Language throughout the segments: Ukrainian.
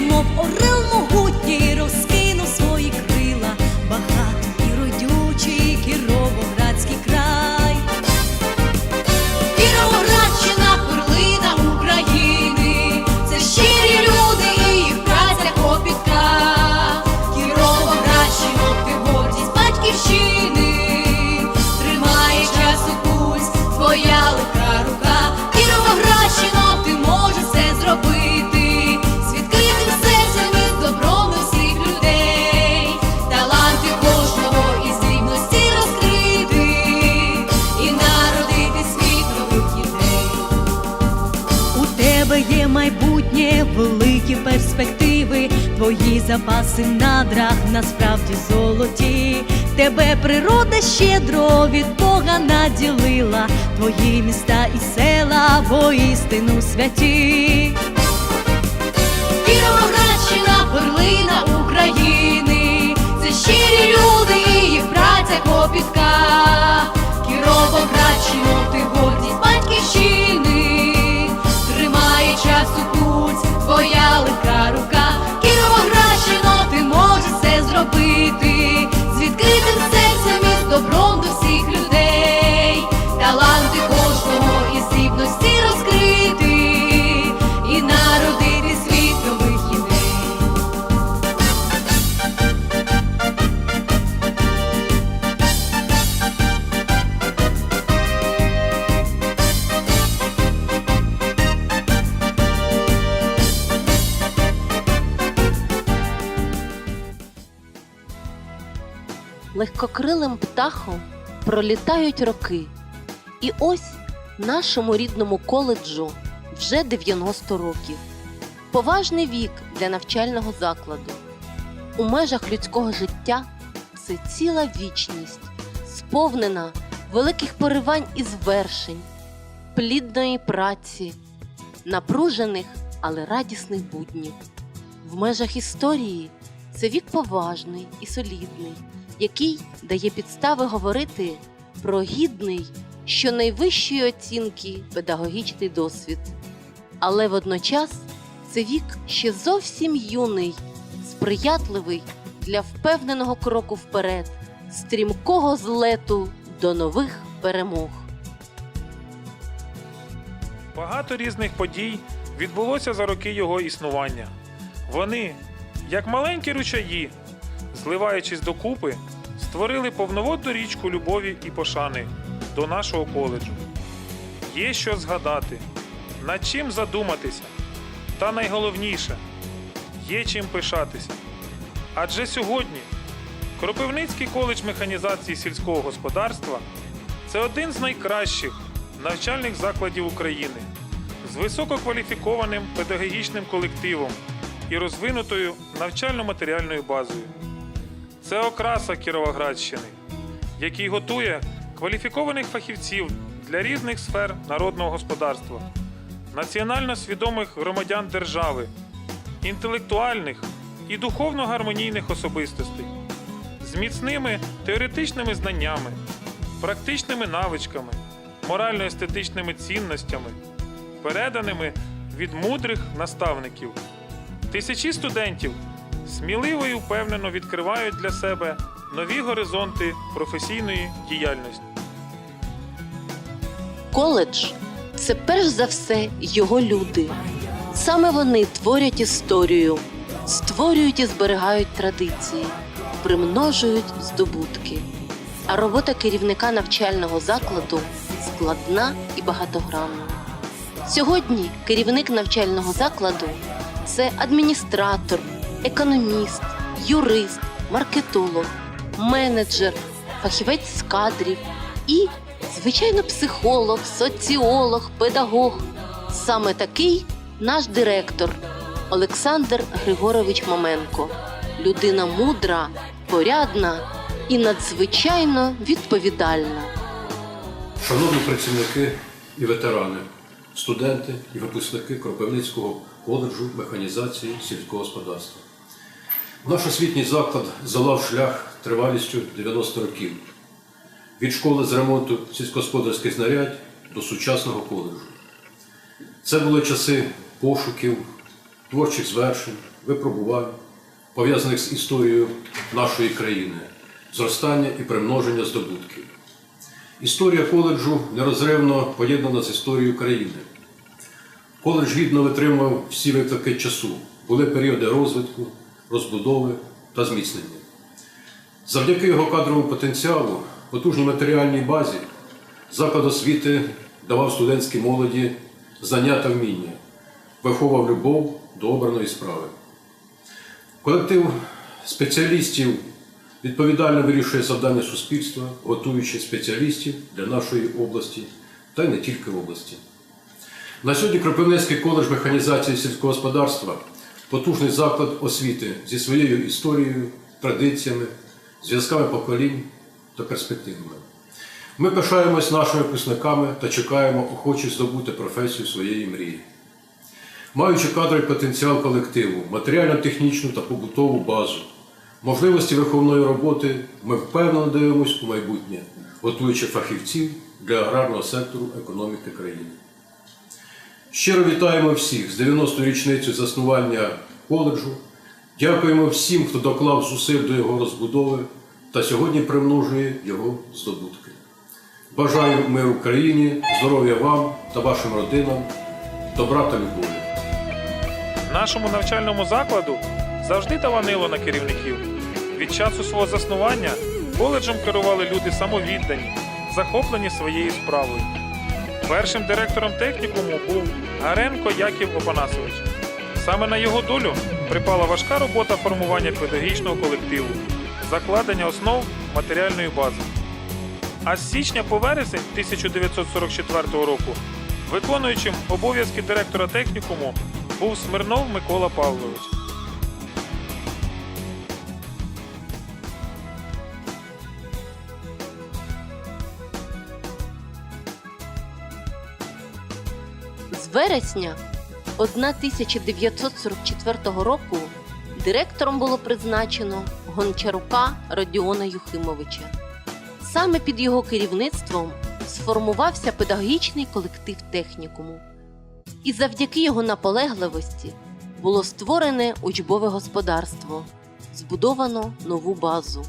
мов орел. Запаси в надрах насправді золоті. Тебе природа щедро від Бога наділила, твої міста і села воістину святі. Кіровоградщина, перлина України, це щирі люди, їх праця копітка. Легкокрилим птахом пролітають роки. І ось нашому рідному коледжу вже 90 років. Поважний вік для навчального закладу. У межах людського життя це ціла вічність, сповнена великих поривань і звершень, плідної праці, напружених, але радісних буднів. В межах історії це вік поважний і солідний, який дає підстави говорити про гідний щонайвищої оцінки педагогічний досвід. Але водночас це вік ще зовсім юний, сприятливий для впевненого кроку вперед, стрімкого злету до нових перемог. Багато різних подій відбулося за роки його існування. Вони, як маленькі ручаї, зливаючись докупи, створили повноводну річку любові і пошани до нашого коледжу. Є що згадати, над чим задуматися, та найголовніше є чим пишатися. Адже сьогодні Кропивницький коледж механізації сільського господарства це один з найкращих навчальних закладів України з висококваліфікованим педагогічним колективом і розвинутою навчально-матеріальною базою. Це окраса Кіровоградщини, який готує кваліфікованих фахівців для різних сфер народного господарства, національно свідомих громадян держави, інтелектуальних і духовно гармонійних особистостей з міцними теоретичними знаннями, практичними навичками, морально-естетичними цінностями, переданими від мудрих наставників. Тисячі студентів сміливо і впевнено відкривають для себе нові горизонти професійної діяльності. Коледж це перш за все його люди. Саме вони творять історію, створюють і зберігають традиції, примножують здобутки. А робота керівника навчального закладу складна і багатогранна. Сьогодні керівник навчального закладу це адміністратор, економіст, юрист, маркетолог, менеджер, фахівець з кадрів і, звичайно, психолог, соціолог, педагог. Саме такий наш директор Олександр Григорович Маменко. Людина мудра, порядна і надзвичайно відповідальна. Шановні працівники і ветерани, студенти і випускники Кропивницького коледжу механізації сільського господарства. Наш освітній заклад залав шлях тривалістю 90 років від школи з ремонту сільськогосподарських знарядь до сучасного коледжу. Це були часи пошуків, творчих звершень, випробувань, пов'язаних з історією нашої країни, зростання і примноження здобутків. Історія коледжу нерозривно поєднана з історією країни. Коледж гідно витримував всі виклики часу, були періоди розвитку, розбудови та зміцнення. Завдяки його кадровому потенціалу, потужній матеріальній базі, заклад освіти давав студентській молоді знання та вміння, виховував любов до обраної справи. Колектив спеціалістів відповідально вирішує завдання суспільства, готуючи спеціалістів для нашої області та й не тільки області. На сьогодні Кропивницький коледж механізації сільського господарства потужний заклад освіти зі своєю історією, традиціями, зв'язками поколінь та перспективами. Ми пишаємось нашими випускниками та чекаємо охочі здобути професію своєї мрії. Маючи кадровий потенціал колективу, матеріально-технічну та побутову базу, можливості виховної роботи, ми впевнено дивимося у майбутнє, готуючи фахівців для аграрного сектору економіки країни. Щиро вітаємо всіх з 90-ю річницею заснування коледжу. Дякуємо всім, хто доклав зусиль до його розбудови та сьогодні примножує його здобутки. Бажаю миру в країні, здоров'я вам та вашим родинам, добра та любові. Нашому навчальному закладу завжди таланило на керівників. Від часу свого заснування коледжем керували люди самовіддані, захоплені своєю справою. Першим директором технікуму був Гаренко Яків Опанасович. Саме на його долю припала важка робота формування педагогічного колективу, закладення основ матеріальної бази. А з січня по вересень 1944 року виконуючим обов'язки директора технікуму був Смирнов Микола Павлович. З вересня 1944 року директором було призначено Гончарука Родіона Юхимовича. Саме під його керівництвом сформувався педагогічний колектив технікуму. І завдяки його наполегливості було створене учбове господарство, збудовано нову базу.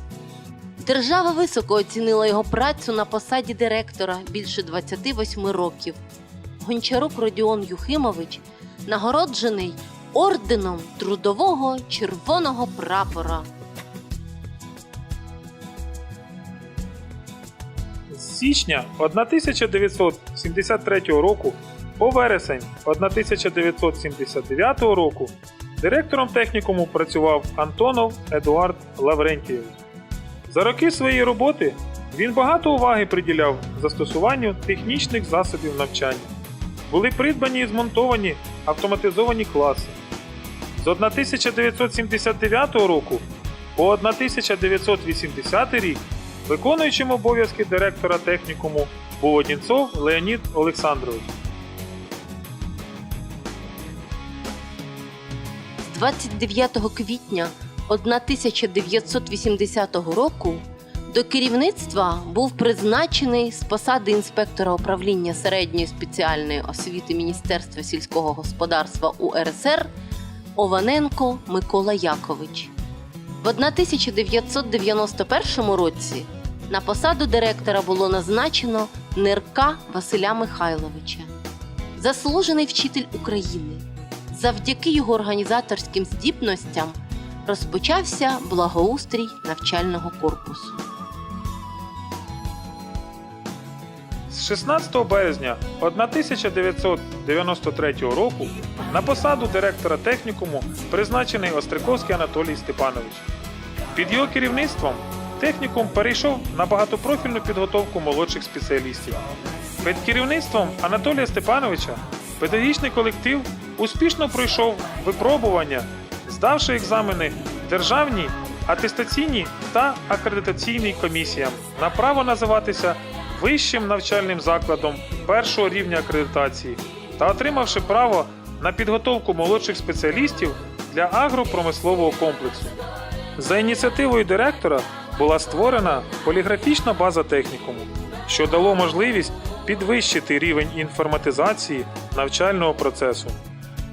Держава високо оцінила його працю на посаді директора більше 28 років. Гончарук Родіон Юхимович нагороджений орденом Трудового Червоного прапора. З січня 1973 року по вересень 1979 року директором технікуму працював Антонов Едуард Лаврентійович. За роки своєї роботи він багато уваги приділяв застосуванню технічних засобів навчання. Були придбані і змонтовані автоматизовані класи. З 1979 року по 1980 рік виконуючим обов'язки директора технікуму був Одінцов Леонід Олександрович. З 29 квітня 1980 року до керівництва був призначений з посади інспектора управління середньої спеціальної освіти Міністерства сільського господарства УРСР Ованенко Микола Якович. В 1991 році на посаду директора було назначено Нирка Василя Михайловича, заслужений вчитель України. Завдяки його організаторським здібностям розпочався благоустрій навчального корпусу. З 16 березня 1993 року на посаду директора технікуму призначений Остриковський Анатолій Степанович. Під його керівництвом технікум перейшов на багатопрофільну підготовку молодших спеціалістів. Під керівництвом Анатолія Степановича педагогічний колектив успішно пройшов випробування, здавши екзамени державній, атестаційній та акредитаційній комісіям на право називатися вищим навчальним закладом першого рівня акредитації та отримавши право на підготовку молодших спеціалістів для агропромислового комплексу. За ініціативою директора була створена поліграфічна база технікуму, що дало можливість підвищити рівень інформатизації навчального процесу.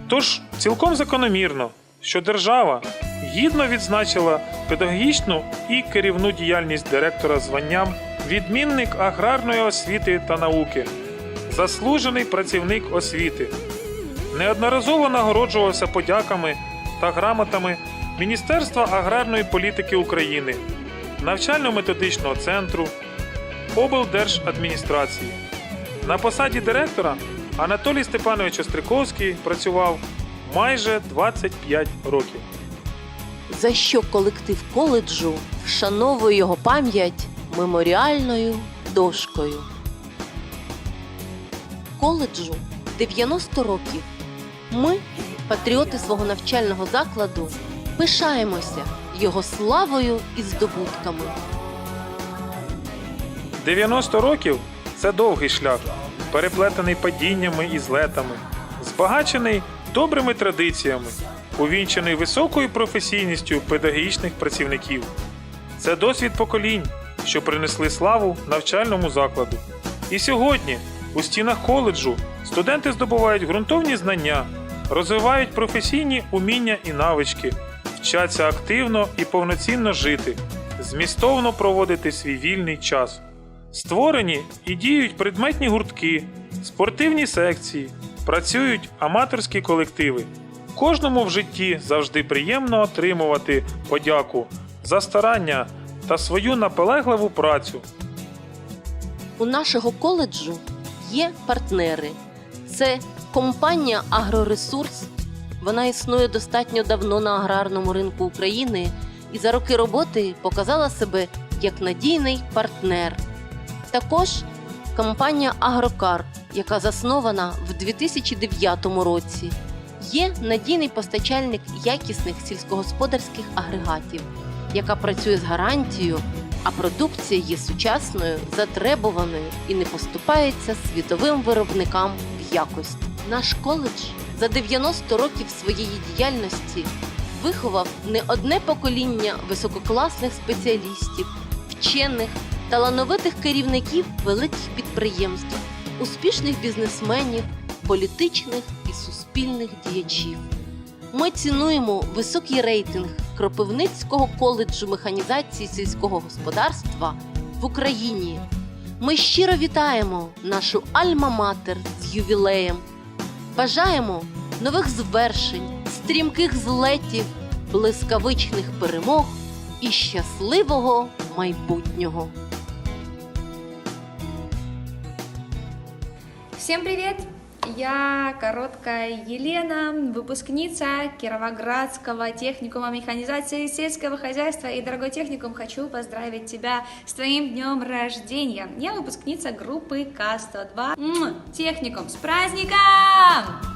Тож цілком закономірно, що держава гідно відзначила педагогічну і керівну діяльність директора званням відмінник аграрної освіти та науки, заслужений працівник освіти. Неодноразово нагороджувався подяками та грамотами Міністерства аграрної політики України, навчально-методичного центру, облдержадміністрації. На посаді директора Анатолій Степанович Остриковський працював майже 25 років. за що колектив коледжу вшановує його пам'ять меморіальною дошкою. Коледжу 90 років ми, патріоти свого навчального закладу, пишаємося його славою і здобутками. 90 років це довгий шлях, переплетений падіннями і злетами, збагачений добрими традиціями, увінчений високою професійністю педагогічних працівників. Це досвід поколінь, що принесли славу навчальному закладу. І сьогодні у стінах коледжу студенти здобувають ґрунтовні знання, розвивають професійні уміння і навички, вчаться активно і повноцінно жити, змістовно проводити свій вільний час. Створені і діють предметні гуртки, спортивні секції, працюють аматорські колективи. Кожному в житті завжди приємно отримувати подяку за старання та свою наполегливу працю. У нашого коледжу є партнери. Це компанія Агроресурс. Вона існує достатньо давно на аграрному ринку України і за роки роботи показала себе як надійний партнер. Також компанія Агрокар, яка заснована в 2009 році, є надійний постачальник якісних сільськогосподарських агрегатів, яка працює з гарантією а продукція є сучасною, затребуваною і не поступається світовим виробникам в якості. Наш коледж за 90 років своєї діяльності виховав не одне покоління висококласних спеціалістів, вчених, талановитих керівників великих підприємств, успішних бізнесменів, політичних і суспільних діячів. Ми цінуємо високий рейтинг Кропивницького коледжу механізації сільського господарства в Україні. Ми щиро вітаємо нашу Альма-Матер з ювілеєм. Бажаємо нових звершень, стрімких злетів, блискавичних перемог і щасливого майбутнього. Всем привет! Я короткая Елена, выпускница Кировоградского техникума механизации и сельского хозяйства. И, дорогой техникум, хочу поздравить тебя с твоим днем рождения. Я выпускница группы К-102. М, Техникум, с праздником!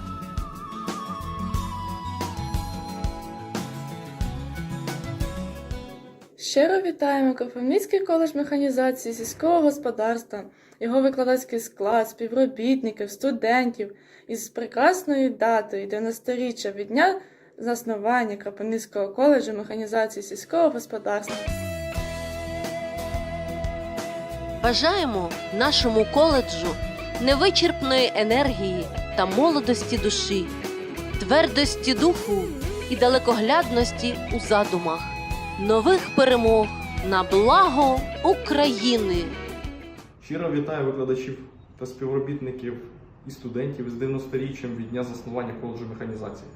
Щиро вітаємо Кропивницький коледж механізації сільського господарства, Його викладацький склад, співробітників, студентів із прекрасною датою 90-річчя від дня заснування Кропивницького коледжу механізації сільського господарства. Бажаємо нашому коледжу невичерпної енергії та молодості душі, твердості духу і далекоглядності у задумах, нових перемог на благо України. Щиро вітаю викладачів та співробітників і студентів з 90-річчям від дня заснування коледжу механізації.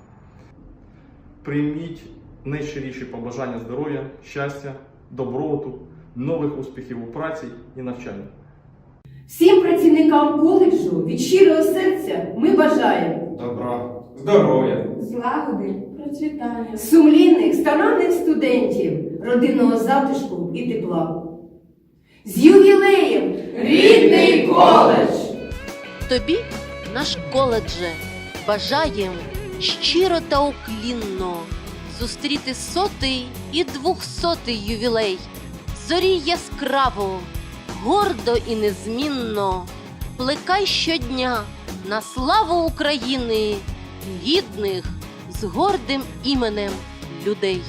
Прийміть найщиріші побажання здоров'я, щастя, добробуту, нових успіхів у праці і навчанні. Всім працівникам коледжу від щирого серця ми бажаємо добра, здоров'я, злагоди, процвітання, сумлінних, старанних студентів, родинного затишку і тепла. З ювілеєм, рідний коледж! Тобі, наш коледже, бажаємо щиро та уклінно зустріти сотий і двохсотий ювілей, зорі яскраво, гордо і незмінно, плекай щодня на славу України, гідних з гордим іменем людей.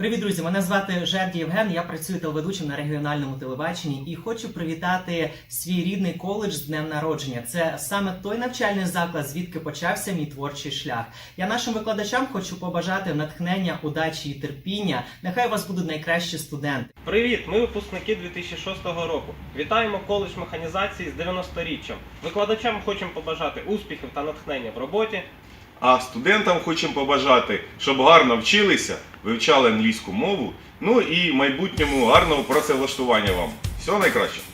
Привіт, друзі! Мене звати Жерді Євген. Я працюю телеведучим на регіональному телебаченні і хочу привітати свій рідний коледж з днем народження. Це саме той навчальний заклад, звідки почався мій творчий шлях. Я нашим викладачам хочу побажати натхнення, удачі і терпіння. Нехай у вас будуть найкращі студенти. Привіт! Ми випускники 2006 року. Вітаємо коледж механізації з 90-річчям. Викладачам хочемо побажати успіхів та натхнення в роботі. А студентам хочемо побажати, щоб гарно вчилися, вивчали англійську мову, ну і в майбутньому гарного працевлаштування вам. Всього найкращого!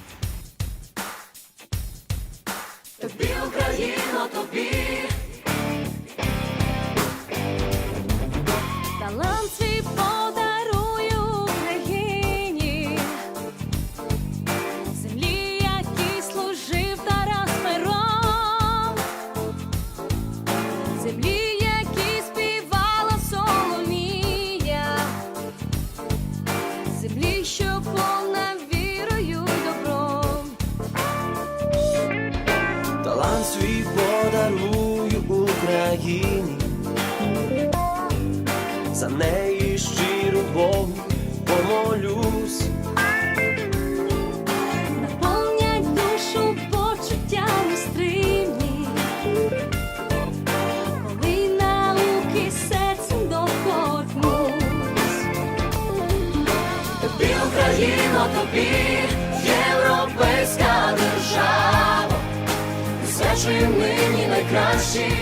Присвячує нині найкращі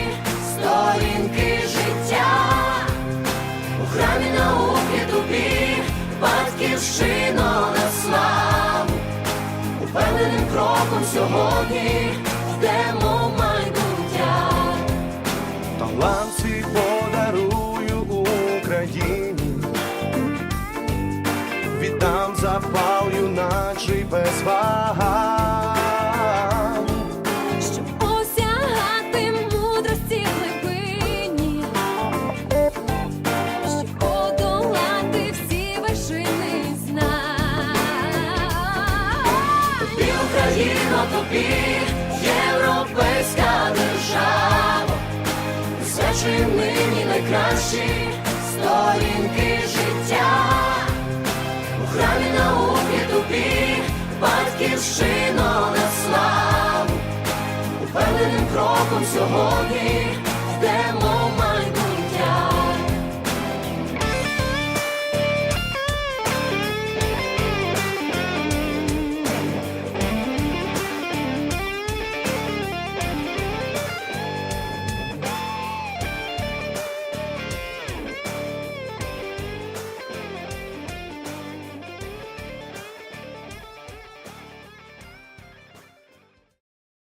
сторінки життя. У храмі науки тобі, батьківщино на славу. Упевненим кроком сьогодні йдемо майбуття. Талант свій подарую Україні, віддам запал юначий без вагань. Присвячує нині найкращі сторінки життя. У храмі науки тобі, батьківщина на славу. Упевненим кроком сьогодні йдемо в